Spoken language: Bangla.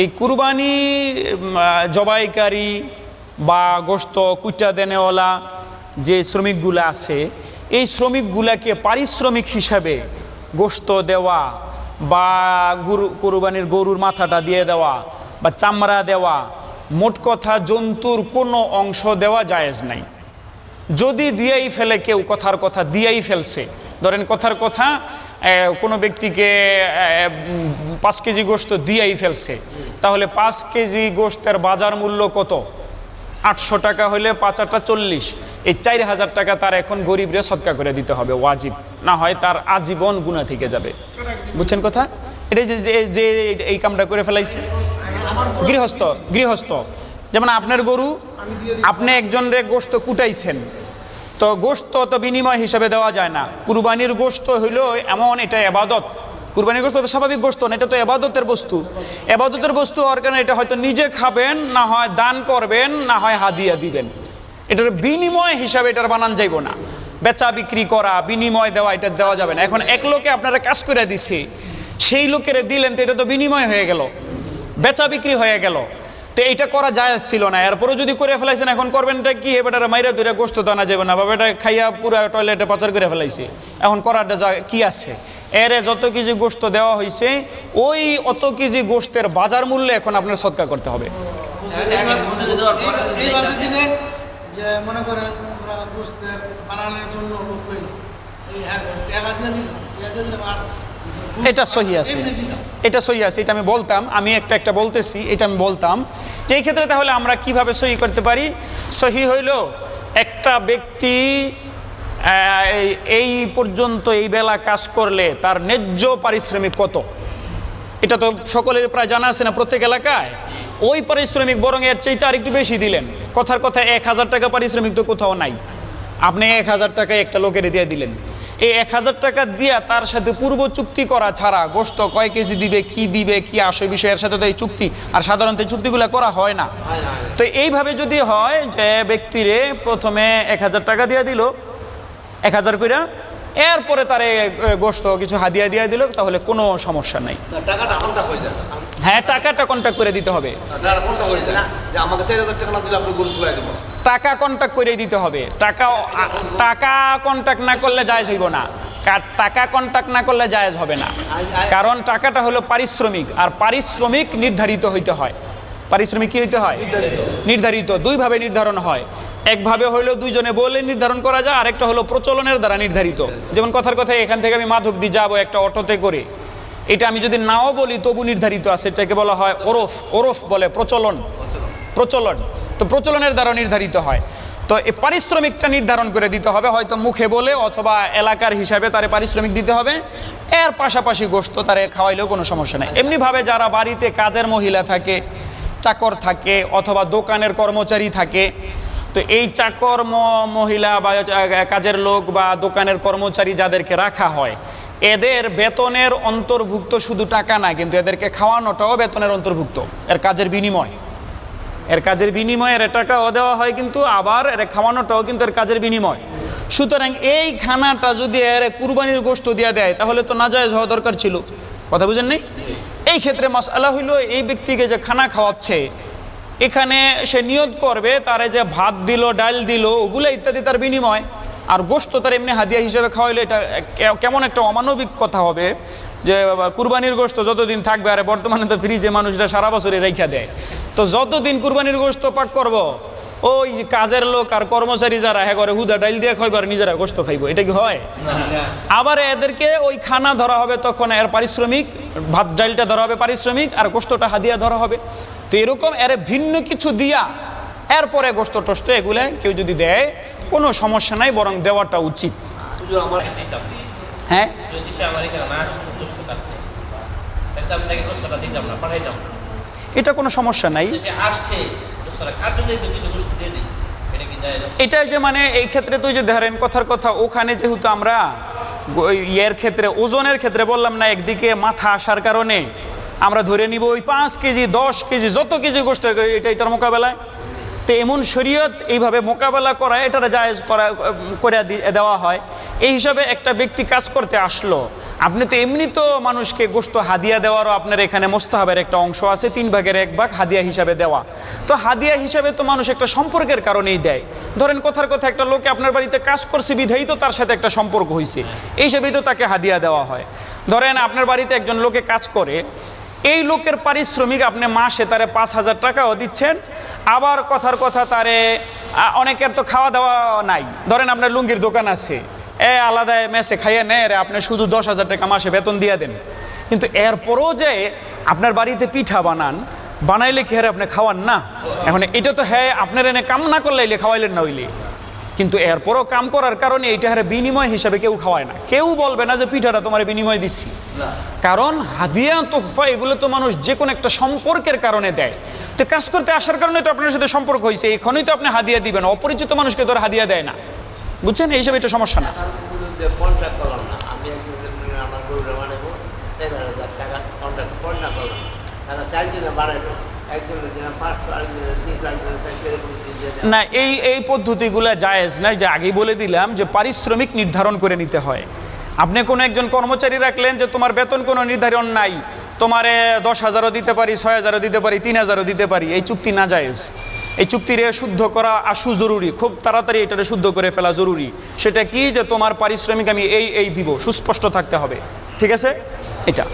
এই কুরবানি জবাইকারী বা গোস্ত কুইটা দেনেওয়ালা যে শ্রমিকগুলো আছে, এই শ্রমিকগুলাকে পারিশ্রমিক হিসাবে গোস্ত দেওয়া বা গুরু, কুরবানির গরুর মাথাটা দিয়ে দেওয়া বা চামড়া দেওয়া, মোট কথা জন্তুর কোনো অংশ দেওয়া জায়েজ নাই। যদি দিয়েই ফেলে কেউ কথার কথা, দিয়েই ফেলছে। ধরেন কথার কথা কোনো ব্যক্তিকে পাঁচ কেজি গোস্ত দিয়েই ফেলছে। তাহলে পাঁচ কেজি গোস্তের বাজার মূল্য কত? আটশো টাকা হলে পাঁচ আটটা চল্লিশ। এই চার হাজার টাকা তার এখন গরিবরে সৎকা করে দিতে হবে, ওয়াজিব। না হয় তার আজীবন গুণা থেকে যাবে। বুঝছেন কথা? এটা যে, যে- এই কামটা করে ফেলাইছে। গৃহস্থ গৃহস্থ। যেমন আপনার গরু, আপনি একজনরে গোস্ত কুটাইছেন। তো গোস্ত তো বিনিময় হিসাবে দেওয়া যায় না। কুরবানির গোস্ত হইল এমন এটা এবাদত। কুরবানির গোস্ত তো স্বাভাবিক গোস্ত না, এটা তো এবাদতের বস্তু। এবাদতের বস্তু হওয়ার কারণে এটা হয়তো নিজে খাবেন, না হয় দান করবেন, না হয় হাদিয়া দিবেন। এটার বিনিময় হিসাবে এটার বানান যাইব না। বেচা বিক্রি করা, বিনিময় দেওয়া, এটা দেওয়া যাবে না। এখন এক লোকে আপনারা কাজ করে দিছে, সেই লোকের দিলেন তো এটা তো বিনিময় হয়ে গেল। বেচা বিক্রি হয়ে গেল। তো এইটা করা যায় ছিল না। এরপরে যদি করে ফেলাইছেন, এখন করবেন এটা কি? এবার মাইরা ধরে গোস্ত দানা যাবে না। বাবা এটা খাইয়া পুরো টয়লেটে পাচার করে ফেলাইছে। এখন করাটা যা কি আছে? এরে যত কেজি গোস্ত দেওয়া হয়েছে ওই অত কেজি গোস্তের বাজার মূল্যে এখন আপনার সৎকার করতে হবে। মনে করেন হ্যাঁ গোস্ত এটা সহি আছে। এটা সহি আছে, এটা আমি বলতাম। আমি একটা একটা বলতেছি, এটা আমি বলতাম। যে এই ক্ষেত্রে তাহলে আমরা কীভাবে সহি করতে পারি? সহি হইল একটা ব্যক্তি এই- পর্যন্ত এই বেলা কাজ করলে তার ন্যায্য পারিশ্রমিক কত? এটা তো সকলের প্রায় জানা আছে না প্রত্যেক এলাকায়? ওই পারিশ্রমিক বরং এর চাইতে আর একটু বেশি দিলেন। কথার কথা, এক হাজার টাকা পারিশ্রমিক তো কোথাও নাই। আপনি এক হাজার টাকা একটা লোকের দিয়ে দিলেন। এই এক হাজার টাকা দিয়া তার সাথে পূর্ব চুক্তি করা ছাড়া গোস্ত কয় কেজি দিবে, কি দিবে, কি আসে বিষয়ের সাথে তো এই চুক্তি। আর সাধারণত চুক্তিগুলো করা হয় না। তো এইভাবে যদি হয় যে ব্যক্তিরে প্রথমে এক হাজার টাকা দিয়ে দিল, এক হাজার কইরা এরপরে তারে গোস্ত কিছু হাদিয়া দিয়ে দিল, তাহলে কোনো সমস্যা নাই। টাকাটা হয়ে টাকাটা কন্ট্যাক্ট করে দিতে হবে। টাকা কন্ট্যাক্ট করে দিতে হবে। টাকা টাকা কন্ট্যাক্ট না করলে জায়েজ হইব না। টাকা কন্ট্যাক্ট না করলে জায়েজ হবে না। কারণ টাকাটা হলো পারিশ্রমিক আর পারিশ্রমিক নির্ধারিত হইতে হয়। পারিশ্রমিক কি হইতে হয়? নির্ধারিত। দুইভাবে নির্ধারণ হয়। একভাবে হইল দুইজনে বলে নির্ধারণ করা যায় আরেকটা হলো প্রচলনের দ্বারা নির্ধারিত। যেমন কথার কথা এখান থেকে আমি মাধবদি যাব একটা অটোতে করে। এটা আমি যদি নাও বলি, তবু নির্ধারিত আছে। এটাকে বলা হয় ওরফ ওরফ বলে প্রচলন। প্রচলন। তো প্রচলনের দ্বারা নির্ধারিত হয়। তো এই পারিশ্রমিকটা নির্ধারণ করে দিতে হবে। হয়তো মুখে বলে অথবা এলাকার হিসাবে তারে পারিশ্রমিক দিতে হবে। এর পাশাপাশি গোস্ত তারে খাওয়াইলেও কোনো সমস্যা নেই। এমনিভাবে যারা বাড়িতে কাজের মহিলা থাকে, চাকর থাকে, অথবা দোকানের কর্মচারী থাকে, তো এই চাকর মহিলা বা কাজের লোক বা দোকানের কর্মচারী যাদেরকে রাখা হয় এদের বেতনের অন্তর্ভুক্ত শুধু টাকা না কিন্তু এদেরকে খাওয়ানোটাও বেতনের অন্তর্ভুক্ত। এর কাজের বিনিময়। এর কাজের বিনিময়ে এর টাকাও দেওয়া হয়, কিন্তু আবার এর খাওয়ানোটাও কিন্তু এর কাজের বিনিময়। সুতরাং এই খানাটা যদি এর কুরবানির গোস্ত দিয়ে দেয়, তাহলে তো নাজায়জ হওয়া দরকার ছিল। কথা বুঝেন নেই? এই ক্ষেত্রে মাসালা হইল, এই ব্যক্তিকে যে খানা খাওয়াচ্ছে, এখানে সে নিয়োগ করবে, তারে যে ভাত দিল, ডাল দিল, ওগুলো ইত্যাদি তার বিনিময়। আর গোস্ত তার এমনি হাদিয়া হিসেবে খাওয়াইলে এটা কেমন একটা অমানবিক কথা হবে যে কুরবানির গোস্ত যতদিন থাকবে, আর বর্তমানে তো ফ্রিজে মানুষরা সারা বছরে রেখা দেয়। তো যতদিন কুরবানির গোস্ত পাক করব, ওই কাজের লোক আর কর্মচারী যারা হ্যাঁ করে হুদা ডাইল দিয়ে খাইবার নিজেরা গোস্ত খাইবো, এটা কি হয়? আবার এদেরকে ওই খানা ধরা হবে তখন এর পারিশ্রমিক, ভাত ডাইলটা ধরা হবে পারিশ্রমিক, আর গোস্তটা হাদিয়া ধরা হবে। তো এরকম এর ভিন্ন কিছু দিয়া এরপরে গোস্ত টোস্ত এগুলো কেউ যদি দেয় কোনো সমস্যা নাই বরং দেওয়াটা উচিত। হ্যাঁ। এটা কোনো সমস্যা নাই। এটা যে মানে এই ক্ষেত্রে তুই যে ধরেন কথার কথা ওখানে যেহেতু আমরা ইয়ের ক্ষেত্রে ওজনের ক্ষেত্রে বললাম না একদিকে মাথা আসার কারণে আমরা ধরে নিব ওই পাঁচ কেজি দশ কেজি যত কেজি গোস্ত এটা এটার মোকাবেলায় তো এমন শরীয়ত এইভাবে মোকাবেলা করা এটা জায়েজ করা, করে দেওয়া হয়। এই হিসাবে একটা ব্যক্তি কাজ করতে আসলো। আপনি তো এমনি তো মানুষকে গোস্ত হাদিয়া দেওয়ারও আপনার এখানে মোস্তাহাবের একটা অংশ আছে, তিন ভাগের এক ভাগ হাদিয়া হিসাবে দেওয়া। তো হাদিয়া হিসাবে তো মানুষ একটা সম্পর্কের কারণেই দেয়। ধরেন কথার কথা, একটা লোকে আপনার বাড়িতে কাজ করছে বিধায়ী তো তার সাথে একটা সম্পর্ক হয়েছে এই হিসাবেই তো তাকে হাদিয়া দেওয়া হয়। ধরেন আপনার বাড়িতে একজন লোকে কাজ করে এই লোকের পারিশ্রমিক আপনি মাসে তারে পাঁচ হাজার টাকাও দিচ্ছেন। আবার কথার কথা তারে অনেকের তো খাওয়া দাওয়া নাই। ধরেন আপনার লুঙ্গির দোকান আছে। এ, আলাদা মেসে খাইয়ে নেয় রে, আপনি শুধু দশ হাজার টাকা মাসে বেতন দিয়ে দেন। কিন্তু এরপরও যে আপনার বাড়িতে পিঠা বানান, বানাইলে কি হারে আপনি খাওয়ান না? এখন এটা তো হ্যাঁ আপনার এনে কাম না করলে এলে খাওয়াইলেন না হইলে। কিন্তু এরপরও কাম করার কারণে এইটা হারে বিনিময় হিসাবে কেউ খাওয়ায় না। কেউ বলবে না যে পিঠাটা তোমার বিনিময় দিচ্ছি। কারণ হাদিয়া তোহফা এগুলো তো মানুষ যে কোনো একটা সম্পর্কের কারণে দেয়। তো কাজ করতে আসার কারণে তো আপনার সাথে সম্পর্ক হয়েছে এখনই তো আপনি হাদিয়া দিবেন অপরিচিত মানুষকে তো হাদিয়া দেয় না। বুঝছেন? এই হিসাবে এটা সমস্যা না। না এই এই পদ্ধতিগুলো জায়েজ নাই যে আগেই বলে দিলাম যে পারিশ্রমিক নির্ধারণ করে নিতে হয়। আপনি কোনো একজন কর্মচারী রাখলেন যে তোমার বেতন কোনো নির্ধারণ নাই, তোমারে দশ হাজারও দিতে পারি, ছয় হাজারও দিতে পারি, তিন হাজারও দিতে পারি, এই চুক্তি না জায়েজ। এই চুক্তিরে শুদ্ধ করা আসু জরুরি, খুব তাড়াতাড়ি এটারে শুদ্ধ করে ফেলা জরুরি। সেটা কি যে তোমার পারিশ্রমিক আমি এই এই দিব, সুস্পষ্ট থাকতে হবে। ঠিক আছে? এটা।